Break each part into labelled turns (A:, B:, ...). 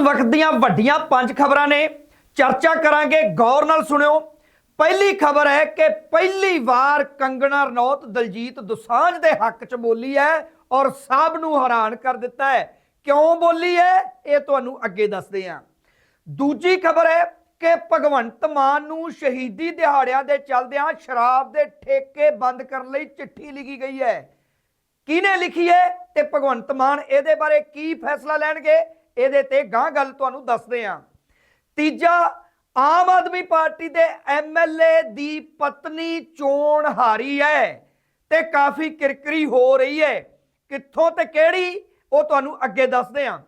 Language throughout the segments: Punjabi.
A: ਵਕਤ ਦੀਆਂ ਵੱਡੀਆਂ ਪੰਜ ਖਬਰਾਂ ਨੇ। ਚਰਚਾ ਕਰਾਂਗੇ ਗੌਰ ਨਾਲ ਸੁਣਿਓ। ਪਹਿਲੀ ਖਬਰ ਹੈ ਕਿ ਪਹਿਲੀ ਵਾਰ ਕੰਗਣਾ ਰਣੌਤ ਦਲਜੀਤ ਦੁਸਾਂਝ ਦੇ ਹੱਕ 'ਚ ਬੋਲੀ ਹੈ ਔਰ ਸਭ ਨੂੰ ਹੈਰਾਨ ਕਰ ਦਿੱਤਾ ਹੈ। ਕਿਉਂ ਬੋਲੀ ਹੈ? ਇਹ ਤੁਹਾਨੂੰ ਅੱਗੇ ਦੱਸਦੇ ਹਾਂ। ਦੂਜੀ ਖਬਰ ਹੈ ਕਿ ਭਗਵੰਤ ਮਾਨ ਨੂੰ ਸ਼ਹੀਦੀ ਦਿਹਾੜਿਆਂ ਦੇ ਚੱਲਦਿਆਂ ਸ਼ਰਾਬ ਦੇ ਠੇਕੇ ਬੰਦ ਕਰਨ ਲਈ ਚਿੱਠੀ ਲਿਖੀ ਗਈ ਹੈ। ਕਿਹਨੇ ਲਿਖੀ ਹੈ ਤੇ ਭਗਵੰਤ ਮਾਨ ਇਹਦੇ ਬਾਰੇ ਕੀ ਫੈਸਲਾ ਲੈਣਗੇ? ਇਹਦੇ ਤੇ ਗਾਂ ਗੱਲ ਤੁਹਾਨੂੰ ਦੱਸਦੇ ਹਾਂ ਤੀਜਾ, ਆਮ ਆਦਮੀ ਪਾਰਟੀ ਦੇ ਐਮਐਲਏ ਦੀ ਪਤਨੀ ਚੋਣ ਹਾਰੀ ਹੈ ਤੇ ਕਾਫੀ ਕਿਰਕਰੀ ਹੋ ਰਹੀ ਹੈ ਕਿੱਥੋਂ ਤੇ ਕਿਹੜੀ, ਉਹ ਤੁਹਾਨੂੰ ਅੱਗੇ ਦੱਸਦੇ ਹਾਂ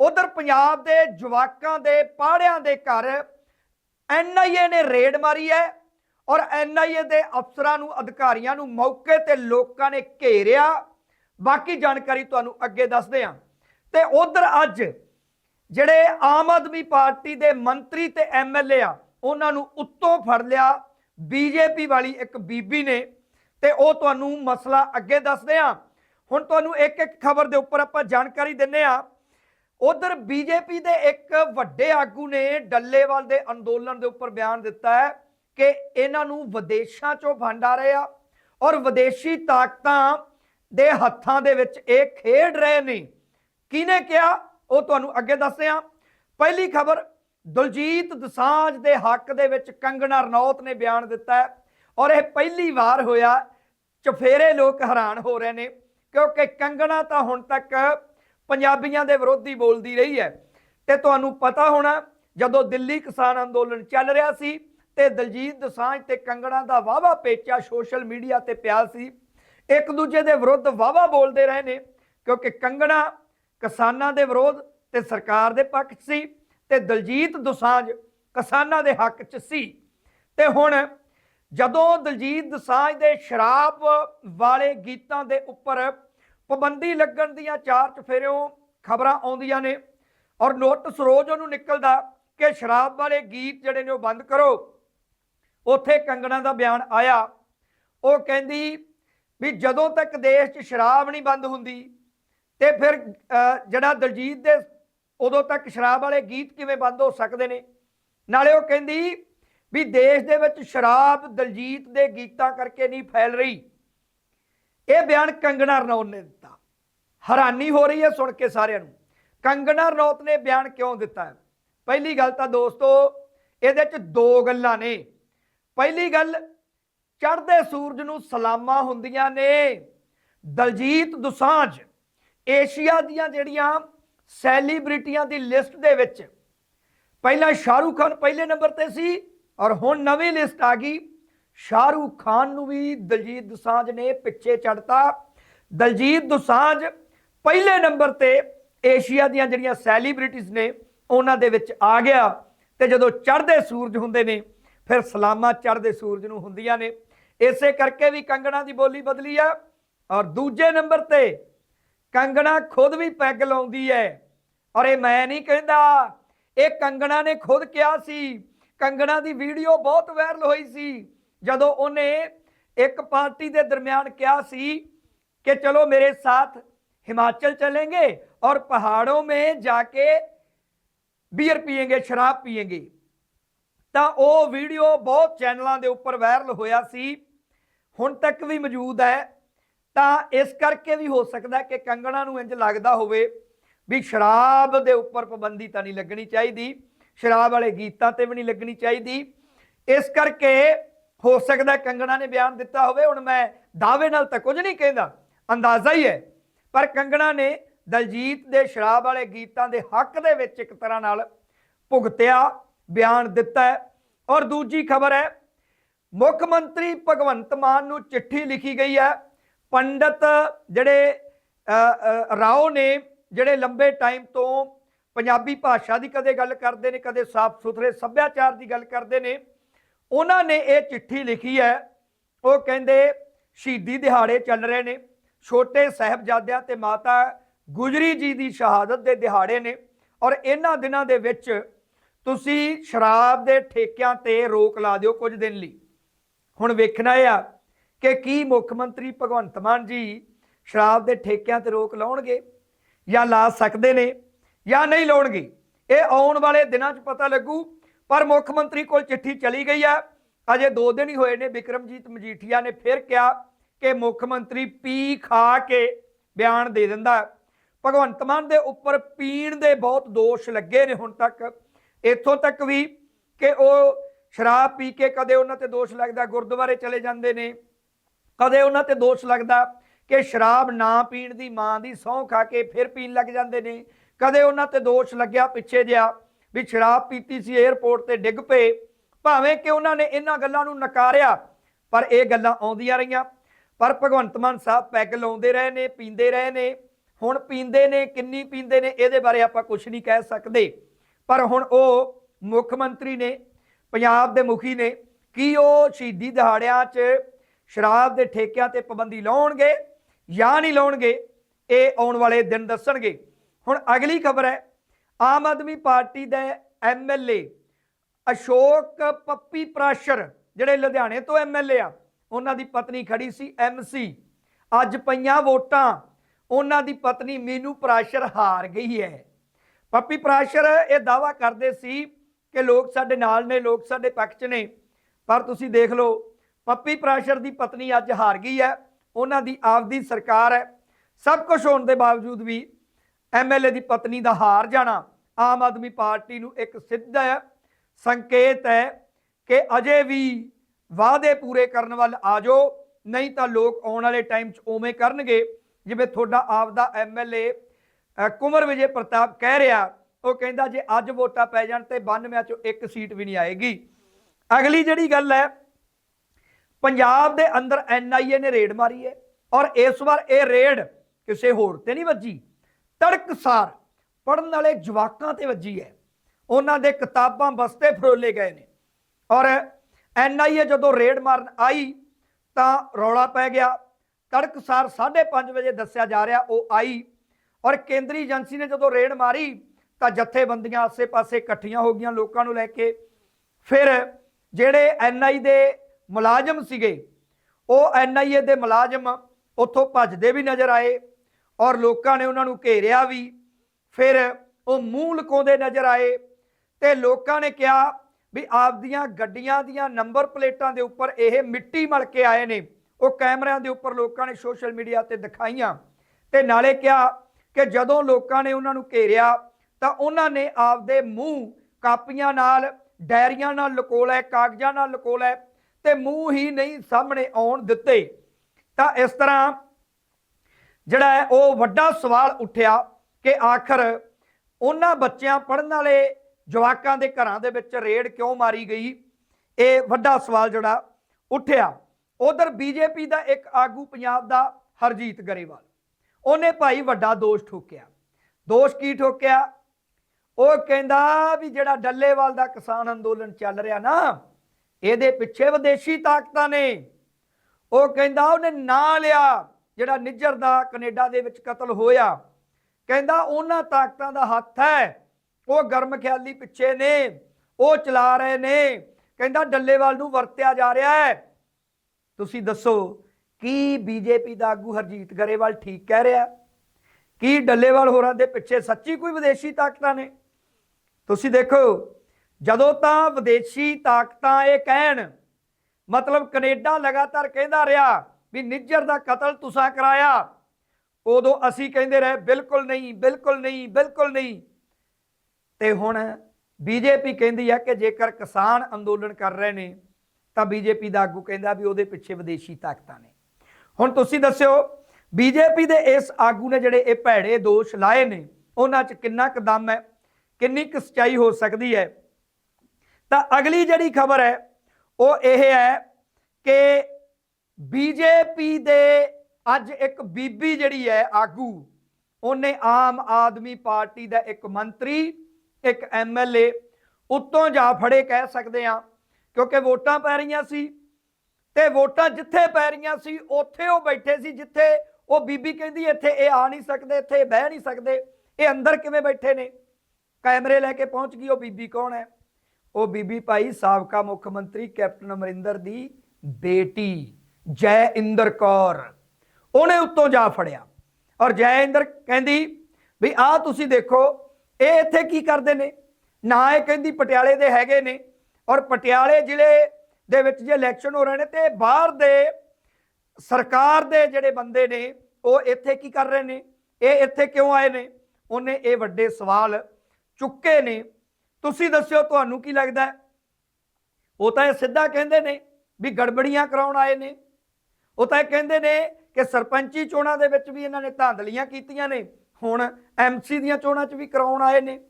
A: ਉਧਰ ਪੰਜਾਬ ਦੇ ਜਵਾਕਾਂ ਦੇ ਪਾੜਿਆਂ ਦੇ ਘਰ ਐਨਆਈਏ ਨੇ ਰੇਡ ਮਾਰੀ ਹੈ ਔਰ ਐਨਆਈਏ ਦੇ ਅਫਸਰਾਂ ਨੂੰ, ਅਧਿਕਾਰੀਆਂ ਨੂੰ ਮੌਕੇ ਤੇ ਲੋਕਾਂ ਨੇ ਘੇਰਿਆ। ਬਾਕੀ ਜਾਣਕਾਰੀ ਤੁਹਾਨੂੰ ਅੱਗੇ ਦੱਸਦੇ ਹਾਂ ਤੇ ਉਧਰ ਅੱਜ ਜਿਹੜੇ ਆਮ ਆਦਮੀ ਪਾਰਟੀ ਦੇ ਮੰਤਰੀ ਤੇ ਐਮਐਲਏ ਆ, ਉਹਨਾਂ ਨੂੰ ਉੱਤੋਂ ਫੜ ਲਿਆ। ਬੀਜੇਪੀ ਵਾਲੀ ਇੱਕ ਬੀਬੀ ਨੇ ਤੇ ਉਹ ਤੁਹਾਨੂੰ ਮਸਲਾ ਅੱਗੇ ਦੱਸਦੇ ਆ ਹੁਣ ਤੁਹਾਨੂੰ ਇੱਕ ਇੱਕ ਖਬਰ ਦੇ ਉੱਪਰ ਆਪਾਂ ਜਾਣਕਾਰੀ ਦਿੰਨੇ ਆ ਉਧਰ ਬੀਜੇਪੀ ਦੇ ਇੱਕ ਵੱਡੇ ਆਗੂ ਨੇ ਡੱਲੇਵਾਲ ਦੇ ਅੰਦੋਲਨ ਦੇ ਉੱਪਰ ਬਿਆਨ ਦਿੱਤਾ ਹੈ ਕਿ ਇਹਨਾਂ ਨੂੰ ਵਿਦੇਸ਼ਾਂ ਚੋਂ ਫੰਡ ਆ ਰਹੇ ਆ ਔਰ ਵਿਦੇਸ਼ੀ ਤਾਕਤਾਂ ਦੇ ਹੱਥਾਂ ਦੇ ਵਿੱਚ ਇਹ ਖੇਡ ਰਹੇ ਨੇ। ਕਿਹਨੇ ਕਿਹਾ? ਉਹ ਤੁਹਾਨੂੰ ਅੱਗੇ ਦੱਸਦੇ ਹਾਂ ਪਹਿਲੀ ਖਬਰ, ਦਲਜੀਤ ਦਸਾਂਝ ਦੇ ਹੱਕ ਦੇ ਵਿੱਚ ਕੰਗਣਾ ਰਣੌਤ ਨੇ ਬਿਆਨ ਦਿੱਤਾ ਹੈ ਔਰ ਇਹ ਪਹਿਲੀ ਵਾਰ ਹੋਇਆ ਚਫੇਰੇ ਲੋਕ ਹੈਰਾਨ ਹੋ ਰਹੇ ਨੇ ਕਿਉਂਕਿ ਕੰਗਣਾ ਤਾਂ ਹੁਣ ਤੱਕ ਪੰਜਾਬੀਆਂ ਦੇ ਵਿਰੋਧੀ ਬੋਲਦੀ ਰਹੀ ਹੈ। ਤੇ ਤੁਹਾਨੂੰ ਪਤਾ ਹੋਣਾ, ਜਦੋਂ ਦਿੱਲੀ ਕਿਸਾਨ ਅੰਦੋਲਨ ਚੱਲ ਰਿਹਾ ਸੀ ਤੇ ਦਲਜੀਤ ਦਸਾਂਝ ਤੇ ਕੰਗਣਾ ਦਾ ਵਾਵਾ ਪੇਚਾ ਸੋਸ਼ਲ ਮੀਡੀਆ ਤੇ ਪਿਆ ਸੀ, ਇੱਕ ਦੂਜੇ ਦੇ ਵਿਰੁੱਧ ਵਾਵਾ ਬੋਲਦੇ ਰਹੇ ਨੇ ਕਿਉਂਕਿ ਕੰਗਣਾ ਕਿਸਾਨਾਂ ਦੇ ਵਿਰੋਧ ਤੇ ਸਰਕਾਰ ਦੇ ਪੱਖ 'ਚ ਸੀ ਤੇ ਦਲਜੀਤ ਦੁਸਾਂਝ ਕਿਸਾਨਾਂ ਦੇ ਹੱਕ 'ਚ ਸੀ। ਤੇ ਹੁਣ ਜਦੋਂ ਦਲਜੀਤ ਦੁਸਾਂਝ ਦੇ ਸ਼ਰਾਬ ਵਾਲੇ ਗੀਤਾਂ ਦੇ ਉੱਪਰ ਪਾਬੰਦੀ ਲੱਗਣ ਦੀਆਂ ਚਾਰ ਚਫੇਰਿਓਂ ਖਬਰਾਂ ਆਉਂਦੀਆਂ ਨੇ ਔਰ ਨੋਟਿਸ ਰੋਜ਼ ਉਹਨੂੰ ਨਿਕਲਦਾ ਕਿ ਸ਼ਰਾਬ ਵਾਲੇ ਗੀਤ ਜਿਹੜੇ ਨੇ ਉਹ ਬੰਦ ਕਰੋ। ਉੱਥੇ ਕੰਗਣਾ ਦਾ ਬਿਆਨ ਆਇਆ। ਉਹ ਕਹਿੰਦੀ ਵੀ ਜਦੋਂ ਤੱਕ ਦੇਸ਼ 'ਚ ਸ਼ਰਾਬ ਨਹੀਂ ਬੰਦ ਹੁੰਦੀ ਤੇ ਫਿਰ ਜਿਹੜਾ ਦਲਜੀਤ ਦੇ ਉਦੋਂ ਤੱਕ ਸ਼ਰਾਬ ਵਾਲੇ ਗੀਤ ਕਿਵੇਂ ਬੰਦ ਹੋ ਸਕਦੇ ਨੇ? ਨਾਲੇ ਉਹ ਕਹਿੰਦੀ ਵੀ ਦੇਸ਼ ਦੇ ਵਿੱਚ ਸ਼ਰਾਬ ਦਲਜੀਤ ਦੇ ਗੀਤਾਂ ਕਰਕੇ ਨਹੀਂ ਫੈਲ ਰਹੀ। ਇਹ ਬਿਆਨ ਕੰਗਣਾ ਰਣੌਤ ਨੇ ਦਿੱਤਾ। ਹੈਰਾਨੀ ਹੋ ਰਹੀ ਹੈ ਸੁਣ ਕੇ ਸਾਰਿਆਂ ਨੂੰ। ਕੰਗਣਾ ਰਣੌਤ ਨੇ ਬਿਆਨ ਕਿਉਂ ਦਿੱਤਾ? ਹੈ ਪਹਿਲੀ ਗੱਲ ਤਾਂ ਦੋਸਤੋ, ਇਹਦੇ 'ਚ ਦੋ ਗੱਲਾਂ ਨੇ। ਪਹਿਲੀ ਗੱਲ, ਚੜ੍ਹਦੇ ਸੂਰਜ ਨੂੰ ਸਲਾਮਾਂ ਹੁੰਦੀਆਂ ਨੇ। ਦਲਜੀਤ ਦੁਸਾਂਝ ਏਸ਼ੀਆ ਦੀਆਂ ਜਿਹੜੀਆਂ ਸੈਲੀਬ੍ਰਿਟੀਆਂ ਦੀ ਲਿਸਟ ਦੇ ਵਿੱਚ ਪਹਿਲਾਂ ਸ਼ਾਹਰੂਖ ਖਾਨ ਪਹਿਲੇ ਨੰਬਰ ਤੇ ਸੀ ਔਰ ਹੁਣ ਨਵੀਂ ਲਿਸਟ ਆ ਗਈ। ਸ਼ਾਹਰੂਖ ਖਾਨ ਨੂੰ ਵੀ ਦਲਜੀਤ ਦੁਸਾਂਝ ਨੇ ਪਿੱਛੇ ਛੱਡਤਾ ਦਲਜੀਤ ਦੁਸਾਂਝ ਪਹਿਲੇ ਨੰਬਰ ਤੇ ਏਸ਼ੀਆ ਦੀਆਂ ਜਿਹੜੀਆਂ ਸੈਲੀਬ੍ਰਿਟੀਜ਼ ਨੇ ਉਹਨਾਂ ਦੇ ਵਿੱਚ ਆ ਗਿਆ ਤੇ ਜਦੋਂ ਚੜ੍ਹਦੇ ਸੂਰਜ ਹੁੰਦੇ ਨੇ, ਫਿਰ ਸਲਾਮਾਂ ਚੜ੍ਹਦੇ ਸੂਰਜ ਨੂੰ ਹੁੰਦੀਆਂ ਨੇ। ਇਸੇ ਕਰਕੇ ਵੀ ਕੰਗਣਾ ਦੀ ਬੋਲੀ ਬਦਲੀ ਆ ਔਰ ਦੂਜੇ ਨੰਬਰ ਤੇ ਕੰਗਣਾ ਖੁਦ ਵੀ ਪੈਗ ਲਾਉਂਦੀ ਹੈ ਔਰ ਇਹ ਮੈਂ ਨਹੀਂ ਕਹਿੰਦਾ ਇਹ ਕੰਗਣਾ ਨੇ ਖੁਦ ਕਿਹਾ ਸੀ ਕੰਗਣਾ ਦੀ ਵੀਡੀਓ ਬਹੁਤ ਵਾਇਰਲ ਹੋਈ ਸੀ ਜਦੋਂ ਉਹਨੇ ਇੱਕ ਪਾਰਟੀ ਦੇ ਦਰਮਿਆਨ ਕਿਹਾ ਸੀ ਕਿ ਚਲੋ मेरे साथ हिमाचल चलेंगे और पहाड़ों में जाके बीयर पिएंगे शराब पिएंगे ਤਾਂ ਉਹ ਵੀਡੀਓ ਬਹੁਤ ਚੈਨਲਾਂ ਦੇ ਉੱਪਰ ਵਾਇਰਲ ਹੋਇਆ ਸੀ ਹੁਣ ਤੱਕ ਵੀ ਮੌਜੂਦ ਹੈ ਤਾਂ ਇਸ ਕਰਕੇ ਵੀ ਹੋ ਸਕਦਾ ਕਿ ਕੰਗਣਾ ਨੂੰ ਇੰਜ ਲੱਗਦਾ ਹੋਵੇ ਵੀ ਸ਼ਰਾਬ ਦੇ ਉੱਪਰ ਪਾਬੰਦੀ ਤਾਂ ਨਹੀਂ ਲੱਗਣੀ ਚਾਹੀਦੀ, ਸ਼ਰਾਬ ਵਾਲੇ ਗੀਤਾਂ ਤੇ ਵੀ ਨਹੀਂ ਲੱਗਣੀ ਚਾਹੀਦੀ। ਇਸ ਕਰਕੇ ਹੋ ਸਕਦਾ ਕੰਗਣਾ ਨੇ ਬਿਆਨ ਦਿੱਤਾ ਹੋਵੇ, ਹੁਣ ਮੈਂ ਦਾਅਵੇ ਨਾਲ ਤਾਂ ਕੁਝ ਨਹੀਂ ਕਹਿੰਦਾ, ਅੰਦਾਜ਼ਾ ਹੀ ਹੈ। ਪਰ ਕੰਗਣਾ ਨੇ ਦਲਜੀਤ ਦੇ ਸ਼ਰਾਬ ਵਾਲੇ ਗੀਤਾਂ ਦੇ ਹੱਕ ਦੇ ਵਿੱਚ ਇੱਕ ਤਰ੍ਹਾਂ ਨਾਲ ਭੁਗਤਿਆ, ਬਿਆਨ ਦਿੱਤਾ ਹੈ। ਔਰ ਦੂਜੀ ਖਬਰ ਹੈ, ਮੁੱਖ ਮੰਤਰੀ ਭਗਵੰਤ ਮਾਨ ਨੂੰ ਚਿੱਠੀ ਲਿਖੀ ਗਈ ਹੈ ਪੰਡਤ ਜਿਹੜੇ ਰਾਓ ਨੇ ਜਿਹੜੇ ਲੰਬੇ ਟਾਈਮ ਤੋਂ ਪੰਜਾਬੀ ਭਾਸ਼ਾ ਦੀ ਕਦੇ ਗੱਲ ਕਰਦੇ ਨੇ, ਕਦੇ ਸਾਫ਼ ਸੁਥਰੇ ਸੱਭਿਆਚਾਰ ਦੀ ਗੱਲ ਕਰਦੇ ਨੇ, ਉਹਨਾਂ ਨੇ ਇਹ ਚਿੱਠੀ ਲਿਖੀ ਹੈ। ਉਹ ਕਹਿੰਦੇ, ਸ਼ਹੀਦੀ ਦਿਹਾੜੇ ਚੱਲ ਰਹੇ ਨੇ, ਛੋਟੇ ਸਾਹਿਬਜ਼ਾਦਿਆਂ ਤੇ ਮਾਤਾ ਗੁਜਰੀ ਜੀ ਦੀ ਸ਼ਹਾਦਤ ਦੇ ਦਿਹਾੜੇ ਨੇ ਔਰ ਇਹਨਾਂ ਦਿਨਾਂ ਦੇ ਵਿੱਚ ਤੁਸੀਂ ਸ਼ਰਾਬ ਦੇ ਠੇਕਿਆਂ ਤੇ ਰੋਕ ਲਾ ਦਿਓ ਕੁਝ ਦਿਨ ਲਈ। ਹੁਣ ਵੇਖਣਾ ਆ ਕਿ ਕੀ ਮੁੱਖ ਮੰਤਰੀ ਭਗਵੰਤ ਮਾਨ ਜੀ ਸ਼ਰਾਬ ਦੇ ਠੇਕਿਆਂ ਤੇ ਰੋਕ ਲਾਉਣਗੇ ਜਾਂ ਲਾ ਸਕਦੇ ਨੇ ਜਾਂ ਨਹੀਂ ਲਾਉਣਗੇ? ਇਹ ਆਉਣ ਵਾਲੇ ਦਿਨਾਂ 'ਚ ਪਤਾ ਲੱਗੂ, ਪਰ ਮੁੱਖ ਮੰਤਰੀ ਕੋਲ ਚਿੱਠੀ ਚਲੀ ਗਈ ਹੈ ਅਜੇ 2 ਦਿਨ ਹੀ ਹੋਏ ਨੇ, ਵਿਕਰਮਜੀਤ ਮਜੀਠੀਆ ਨੇ ਫਿਰ ਕਿਹਾ ਕਿ ਮੁੱਖ ਮੰਤਰੀ ਪੀ ਖਾ ਕੇ ਬਿਆਨ ਦੇ ਦਿੰਦਾ। ਭਗਵੰਤ ਮਾਨ ਦੇ ਉੱਪਰ ਪੀਣ ਦੇ ਬਹੁਤ ਦੋਸ਼ ਲੱਗੇ ਨੇ ਹੁਣ ਤੱਕ। ਇੱਥੋਂ ਤੱਕ ਵੀ ਕਿ ਉਹ ਸ਼ਰਾਬ ਪੀ ਕੇ ਕਦੇ ਉਹਨਾਂ ਤੇ ਦੋਸ਼ ਲੱਗਦਾ, ਗੁਰਦੁਆਰੇ ਚਲੇ ਜਾਂਦੇ ਨੇ। ਕਦੇ ਉਹਨਾਂ ਤੇ ਦੋਸ਼ ਲੱਗਦਾ ਕਿ ਸ਼ਰਾਬ ਨਾ ਪੀਣ ਦੀ ਮਾਂ ਦੀ ਸਹੁੰ ਖਾ ਕੇ ਫਿਰ ਪੀਣ ਲੱਗ ਜਾਂਦੇ ਨੇ। ਕਦੇ ਉਹਨਾਂ ਤੇ ਦੋਸ਼ ਲੱਗਿਆ, ਪਿੱਛੇ ਜਿਆ ਵੀ ਸ਼ਰਾਬ ਪੀਤੀ ਸੀ 에ਅਰਪੋਰਟ ਤੇ ਡਿੱਗ ਪਏ। ਭਾਵੇਂ ਕਿ ਉਹਨਾਂ ਨੇ ਇਹਨਾਂ ਗੱਲਾਂ ਨੂੰ ਨਕਾਰਿਆ, ਪਰ ਇਹ ਗੱਲਾਂ ਆਉਂਦੀਆਂ ਰਹੀਆਂ। ਪਰ ਭਗਵੰਤ ਮਾਨ ਸਾਹਿਬ ਪੈਗ ਲਾਉਂਦੇ ਰਹੇ ਨੇ, ਪੀਂਦੇ ਰਹੇ ਨੇ। ਹੁਣ ਪੀਂਦੇ ਨੇ, ਕਿੰਨੀ ਪੀਂਦੇ ਨੇ, ਇਹਦੇ ਬਾਰੇ ਆਪਾਂ ਕੁਝ ਨਹੀਂ ਕਹਿ ਸਕਦੇ। ਪਰ ਹੁਣ ਉਹ ਮੁੱਖ ਮੰਤਰੀ ਨੇ, ਪੰਜਾਬ ਦੇ ਮੁਖੀ ਨੇ, ਕੀ ਉਹ ਸ਼ਹੀਦੀ ਦਿਹਾੜਿਆਂ 'ਚ ਸ਼ਰਾਬ ਦੇ ਠੇਕਿਆਂ ਤੇ ਪਾਬੰਦੀ ਲਾਉਣਗੇ ਜਾਂ ਨਹੀਂ ਲਾਉਣਗੇ, ਇਹ ਆਉਣ ਵਾਲੇ ਦਿਨ ਦੱਸਣਗੇ। ਹੁਣ ਅਗਲੀ ਖਬਰ ਹੈ, ਆਮ ਆਦਮੀ ਪਾਰਟੀ ਦੇ ਐਮਐਲਏ ਅਸ਼ੋਕ ਪੱਪੀ ਪ੍ਰਾਸ਼ਰ, ਜਿਹੜੇ ਲੁਧਿਆਣੇ ਤੋਂ ਐਮਐਲਏ ਆ, ਉਹਨਾਂ ਦੀ ਪਤਨੀ ਖੜੀ ਸੀ ਐਮਸੀ ਅੱਜ ਪਈਆਂ ਵੋਟਾਂ, ਉਹਨਾਂ ਦੀ ਪਤਨੀ ਮੀਨੂ ਪ੍ਰਾਸ਼ਰ ਹਾਰ ਗਈ ਹੈ। ਪੱਪੀ ਪ੍ਰਾਸ਼ਰ, ਇਹ ਦਾਵਾ ਕਰਦੇ ਸੀ ਕਿ ਲੋਕ ਸਾਡੇ ਨਾਲ ਨੇ, ਲੋਕ ਸਾਡੇ ਪੱਖ 'ਚ ਨੇ, ਪਰ ਤੁਸੀਂ ਦੇਖ ਲਓ ਪੱਪੀ ਪ੍ਰਾਸ਼ਰ ਦੀ ਪਤਨੀ ਅੱਜ ਹਾਰ ਗਈ ਹੈ, ਉਹਨਾਂ ਦੀ ਆਪਦੀ ਸਰਕਾਰ ਹੈ। ਸਭ ਕੁਝ ਹੋਣ ਦੇ ਬਾਵਜੂਦ ਵੀ ਐਮਐਲਏ ਦੀ ਪਤਨੀ ਦਾ ਹਾਰ ਜਾਣਾ ਆਮ ਆਦਮੀ ਪਾਰਟੀ ਨੂੰ ਇੱਕ ਸਿੱਧਾ ਸੰਕੇਤ ਹੈ ਕਿ ਅਜੇ ਵੀ ਵਾਅਦੇ ਪੂਰੇ ਕਰਨ ਵੱਲ ਆਜੋ ਨਹੀਂ ਤਾਂ ਲੋਕ ਆਉਣ ਵਾਲੇ ਟਾਈਮ 'ਚ ਉਵੇਂ ਕਰਨਗੇ, ਜਿਵੇਂ ਤੁਹਾਡਾ ਆਪਦਾ ਐਮਐਲਏ ਕੁਮਰ ਵਿਜੇ ਪ੍ਰਤਾਪ ਕਹਿ ਰਿਹਾ। ਉਹ ਕਹਿੰਦਾ, ਜੇ ਅੱਜ ਵੋਟਾਂ ਪੈ ਜਾਣ ਤੇ 92 ਚੋਂ ਇੱਕ ਸੀਟ ਵੀ ਨਹੀਂ ਆਏਗੀ। ਅਗਲੀ ਜਿਹੜੀ ਗੱਲ ਹੈ ਪੰਜਾਬ ਦੇ ਅੰਦਰ ਐਨਆਈਏ ਨੇ ਰੇਡ ਮਾਰੀ ਹੈ ਔਰ ਇਸ ਵਾਰ ਇਹ ਰੇਡ ਕਿਸੇ ਹੋਰ ਤੇ ਨਹੀਂ ਵੱਜੀ। ਤੜਕਸਾਰ ਪੜਨ ਵਾਲੇ ਜਵਾਕਾਂ ਤੇ ਵੱਜੀ ਹੈ। ਉਹਨਾਂ ਦੇ ਕਿਤਾਬਾਂ ਬਸਤੇ ਫਰੋਲੇ ਗਏ ਨੇ ਔਰ ਐਨਆਈਏ ਜਦੋਂ ਰੇਡ ਮਾਰਨ ਆਈ ਤਾਂ ਰੌਲਾ ਪੈ ਗਿਆ। ਤੜਕਸਾਰ 5:30 ਵਜੇ ਦੱਸਿਆ ਜਾ ਰਿਹਾ ਉਹ ਆਈ ਔਰ ਕੇਂਦਰੀ ਏਜੰਸੀ ਨੇ ਜਦੋਂ ਰੇਡ ਮਾਰੀ ਤਾਂ ਜਥੇਬੰਦੀਆਂ ਆਸੇ-ਪਾਸੇ ਇਕੱਠੀਆਂ ਹੋ ਗਈਆਂ ਲੋਕਾਂ ਨੂੰ ਲੈ ਕੇ। ਫਿਰ ਜਿਹੜੇ ਐਨਆਈ ਦੇ ਮੁਲਾਜ਼ਮ ਸੀਗੇ। ਉਹ ਐਨਆਈਏ ਦੇ ਮੁਲਾਜ਼ਮ ਉੱਥੋਂ ਭੱਜਦੇ ਵੀ ਨਜ਼ਰ ਆਏ ਔਰ ਲੋਕਾਂ ਨੇ ਉਹਨਾਂ ਨੂੰ ਘੇਰਿਆ ਵੀ। ਫਿਰ ਉਹ ਮੂੰਹ ਲੁਕਾਉਂਦੇ ਨਜ਼ਰ ਆਏ ਤੇ ਲੋਕਾਂ ਨੇ ਕਿਹਾ ਵੀ ਆਪਦੀਆਂ ਗੱਡੀਆਂ ਦੀਆਂ ਨੰਬਰ ਪਲੇਟਾਂ ਦੇ ਉੱਪਰ ਇਹ ਮਿੱਟੀ ਮਲ ਕੇ ਆਏ ਨੇ। ਉਹ ਕੈਮਰਿਆਂ ਦੇ ਉੱਪਰ ਲੋਕਾਂ ਨੇ ਸੋਸ਼ਲ ਮੀਡੀਆ ਤੇ ਦਿਖਾਈਆਂ ਤੇ ਨਾਲੇ ਕਿਹਾ ਕਿ ਜਦੋਂ ਲੋਕਾਂ ਨੇ ਉਹਨਾਂ ਨੂੰ ਘੇਰਿਆ ਤਾਂ ਉਹਨਾਂ ਨੇ ਆਪਦੇ ਮੂੰਹ ਕਾਪੀਆਂ ਨਾਲ, ਡਾਇਰੀਆਂ ਨਾਲ ਲਕੋ ਲਏ, ਕਾਗਜ਼ਾਂ ਨਾਲ ਲਕੋ ਲਏ ਤੇ ਮੂੰਹ ਹੀ ਨਹੀਂ ਸਾਹਮਣੇ ਆਉਣ ਦਿੱਤੇ। ਤਾਂ ਇਸ ਤਰ੍ਹਾਂ ਜਿਹੜਾ ਹੈ, ਉਹ ਵੱਡਾ ਸਵਾਲ ਉੱਠਿਆ ਕਿ ਆਖਰ ਉਹਨਾਂ ਬੱਚਿਆਂ ਪੜਨ ਵਾਲੇ ਜਵਾਕਾਂ ਦੇ ਘਰਾਂ ਦੇ ਵਿੱਚ ਰੇਡ ਕਿਉਂ ਮਾਰੀ ਗਈ? ਇਹ ਵੱਡਾ ਸਵਾਲ ਜਿਹੜਾ ਉੱਠਿਆ। ਉਧਰ ਬੀਜੇਪੀ ਦਾ ਇੱਕ ਆਗੂ ਪੰਜਾਬ ਦਾ ਹਰਜੀਤ ਗਰੇਵਾਲ। ਉਹਨੇ ਭਾਈ ਵੱਡਾ ਦੋਸ਼ ਠੋਕਿਆ। ਦੋਸ਼ ਕੀ ਠੋਕਿਆ? ਉਹ ਕਹਿੰਦਾ ਵੀ ਜਿਹੜਾ ਡੱਲੇਵਾਲ ਦਾ ਕਿਸਾਨ ਅੰਦੋਲਨ ਚੱਲ ਰਿਹਾ ਨਾ ਇਹਦੇ ਪਿੱਛੇ ਵਿਦੇਸ਼ੀ ਤਾਕਤਾਂ ਨੇ। ਉਹ ਕਹਿੰਦਾ ਉਹਨੇ ਨਾਂ ਲਿਆ, ਜਿਹੜਾ ਨਿੱਜਰ ਦਾ ਕੈਨੇਡਾ ਦੇ ਵਿੱਚ ਕਤਲ ਹੋਇਆ। ਕਹਿੰਦਾ ਉਹਨਾਂ ਤਾਕਤਾਂ ਦਾ ਹੱਥ ਹੈ, ਉਹ ਗਰਮ ਖਿਆਲੀ ਪਿੱਛੇ ਨੇ, ਉਹ ਚਲਾ ਰਹੇ ਨੇ। ਕਹਿੰਦਾ ਡੱਲੇਵਾਲ ਨੂੰ ਵਰਤਿਆ ਜਾ ਰਿਹਾ ਹੈ। ਤੁਸੀਂ ਦੱਸੋ, ਕੀ ਬੀਜੇਪੀ ਦਾ ਆਗੂ ਹਰਜੀਤ ਗਰੇਵਾਲ ਠੀਕ ਕਹਿ ਰਿਹਾ? ਕੀ ਡੱਲੇਵਾਲ ਹੋਰਾਂ ਦੇ ਪਿੱਛੇ ਸੱਚੀ ਕੋਈ ਵਿਦੇਸ਼ੀ ਤਾਕਤਾਂ ਨੇ? ਤੁਸੀਂ ਦੇਖੋ ਜਦੋਂ ਤਾਂ ਵਿਦੇਸ਼ੀ ਤਾਕਤਾਂ ਇਹ ਕਹਿਣ, ਮਤਲਬ ਕੈਨੇਡਾ ਲਗਾਤਾਰ ਕਹਿੰਦਾ ਰਿਹਾ ਵੀ ਨਿੱਜਰ ਦਾ ਕਤਲ ਤੁਸੀਂ ਕਰਾਇਆ, ਉਦੋਂ ਅਸੀਂ ਕਹਿੰਦੇ ਰਹੇ, ਬਿਲਕੁਲ ਨਹੀਂ ਬਿਲਕੁਲ ਨਹੀਂ ਬਿਲਕੁਲ ਨਹੀਂ। ਤੇ ਹੁਣ ਬੀਜੇਪੀ ਕਹਿੰਦੀ ਆ ਕਿ ਜੇਕਰ ਕਿਸਾਨ ਅੰਦੋਲਨ ਕਰ ਰਹੇ ਨੇ, ਤਾਂ ਬੀਜੇਪੀ ਦਾ ਆਗੂ ਕਹਿੰਦਾ ਵੀ ਉਹਦੇ ਪਿੱਛੇ ਵਿਦੇਸ਼ੀ ਤਾਕਤਾਂ ਨੇ। ਹੁਣ ਤੁਸੀਂ ਦੱਸਿਓ, ਬੀਜੇਪੀ ਦੇ ਇਸ ਆਗੂ ਨੇ ਜਿਹੜੇ ਇਹ ਭੈੜੇ ਦੋਸ਼ ਲਾਏ ਨੇ, ਉਹਨਾਂ 'ਚ ਕਿੰਨਾ ਕੁ ਦਮ ਹੈ, ਕਿੰਨੀ ਕੁ ਸਚਾਈ ਹੋ ਸਕਦੀ ਹੈ? ਤਾਂ ਅਗਲੀ ਜਿਹੜੀ ਖਬਰ ਹੈ, ਉਹ ਇਹ ਹੈ ਕਿ ਬੀਜੇਪੀ ਦੇ ਅੱਜ ਇੱਕ ਬੀਬੀ ਜਿਹੜੀ ਹੈ, ਆਗੂ, ਉਹਨੇ ਆਮ ਆਦਮੀ ਪਾਰਟੀ ਦਾ ਇੱਕ ਮੰਤਰੀ, ਇੱਕ ਐਮਐਲਏ ਉੱਤੋਂ ਜਾ ਫੜੇ ਕਹਿ ਸਕਦੇ ਆ ਕਿਉਂਕਿ ਵੋਟਾਂ ਪੈ ਰਹੀਆਂ ਸੀ ਤੇ ਵੋਟਾਂ ਜਿੱਥੇ ਪੈ ਰਹੀਆਂ ਸੀ, ਉੱਥੇ ਉਹ ਬੈਠੇ ਸੀ ਜਿੱਥੇ ਉਹ ਬੀਬੀ ਕਹਿੰਦੀ ਇੱਥੇ ਇਹ ਆ ਨਹੀਂ ਸਕਦੇ, ਇੱਥੇ ਇਹ ਬਹਿ ਨਹੀਂ ਸਕਦੇ, ਇਹ ਅੰਦਰ ਕਿਵੇਂ ਬੈਠੇ ਨੇ? ਕੈਮਰੇ ਲੈ ਕੇ ਪਹੁੰਚ ਗਈ ਉਹ ਬੀਬੀ ਕੌਣ ਹੈ? ਉਹ ਬੀਬੀ ਭਾਈ ਸਾਬਕਾ ਮੁੱਖ ਮੰਤਰੀ ਕੈਪਟਨ ਅਮਰਿੰਦਰ ਦੀ ਬੇਟੀ, ਜੈ ਇੰਦਰ ਕੌਰ। ਉਹਨੇ ਉੱਤੋਂ ਜਾ ਫੜਿਆ। ਔਰ ਜੈ ਇੰਦਰ ਕਹਿੰਦੀ ਵੀ, ਆਹ ਤੁਸੀਂ ਦੇਖੋ, ਇਹ ਇੱਥੇ ਕੀ ਕਰਦੇ ਨੇ? ਨਾ ਇਹ ਕਹਿੰਦੀ ਪਟਿਆਲੇ ਦੇ ਹੈਗੇ ਨੇ। ਔਰ ਪਟਿਆਲੇ ਜ਼ਿਲ੍ਹੇ ਦੇ ਵਿੱਚ ਜੇ ਇਲੈਕਸ਼ਨ ਹੋ ਰਹੇ ਨੇ, ਤੇ ਬਾਹਰ ਦੇ ਸਰਕਾਰ ਦੇ ਜਿਹੜੇ ਬੰਦੇ ਨੇ, ਉਹ ਇੱਥੇ ਕੀ ਕਰ ਰਹੇ ਨੇ? ਇਹ ਇੱਥੇ ਕਿਉਂ ਆਏ ਨੇ? ਉਹਨੇ ਇਹ ਵੱਡੇ ਸਵਾਲ ਚੁੱਕੇ ਨੇ। ਤੁਸੀਂ ਦੱਸਿਓ ਤੁਹਾਨੂੰ ਕੀ ਲੱਗਦਾ ਉਹ ਤਾਂ ਇਹ ਸਿੱਧਾ ਕਹਿੰਦੇ ਨੇ ਵੀ ਗੜਬੜੀਆਂ ਕਰਾਉਣ ਆਏ ਨੇ। ਉਹ ਤਾਂ ਇਹ ਕਹਿੰਦੇ ਨੇ ਕਿ ਸਰਪੰਚੀ ਚੋਣਾਂ ਦੇ ਵਿੱਚ ਵੀ ਇਹਨਾਂ ਨੇ ਧਾਂਦਲੀਆਂ ਕੀਤੀਆਂ ਨੇ। ਹੁਣ ਐਮਸੀ ਦੀਆਂ ਚੋਣਾਂ 'ਚ ਵੀ ਕਰਾਉਣ ਆਏ ਨੇ।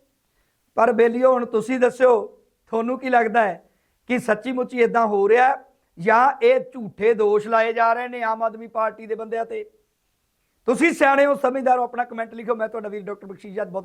A: ਪਰ ਬੇਲੀਓ, ਹੁਣ ਤੁਸੀਂ ਦੱਸਿਓ, ਤੁਹਾਨੂੰ ਕੀ ਲੱਗਦਾ ਹੈ ਕਿ ਸੱਚੀ ਮੁੱਚੀ ਇਦਾਂ ਹੋ ਰਿਹਾ ਜਾਂ ਇਹ ਝੂਠੇ ਦੋਸ਼ ਲਾਏ ਜਾ ਰਹੇ ਨੇ ਆਮ ਆਦਮੀ ਪਾਰਟੀ ਦੇ ਬੰਦਿਆਂ ਤੇ? ਤੁਸੀਂ ਸਿਆਣੇ ਹੋ, ਸਮਝਦਾਰ ਹੋ, ਆਪਣਾ ਕਮੈਂਟ ਲਿਖੋ। ਮੈਂ ਤੁਹਾਡਾ ਵੀਰ ਡਾਕਟਰ ਬਖਸ਼ੀਸ਼ ਜੱਟ ਬਹੁਤ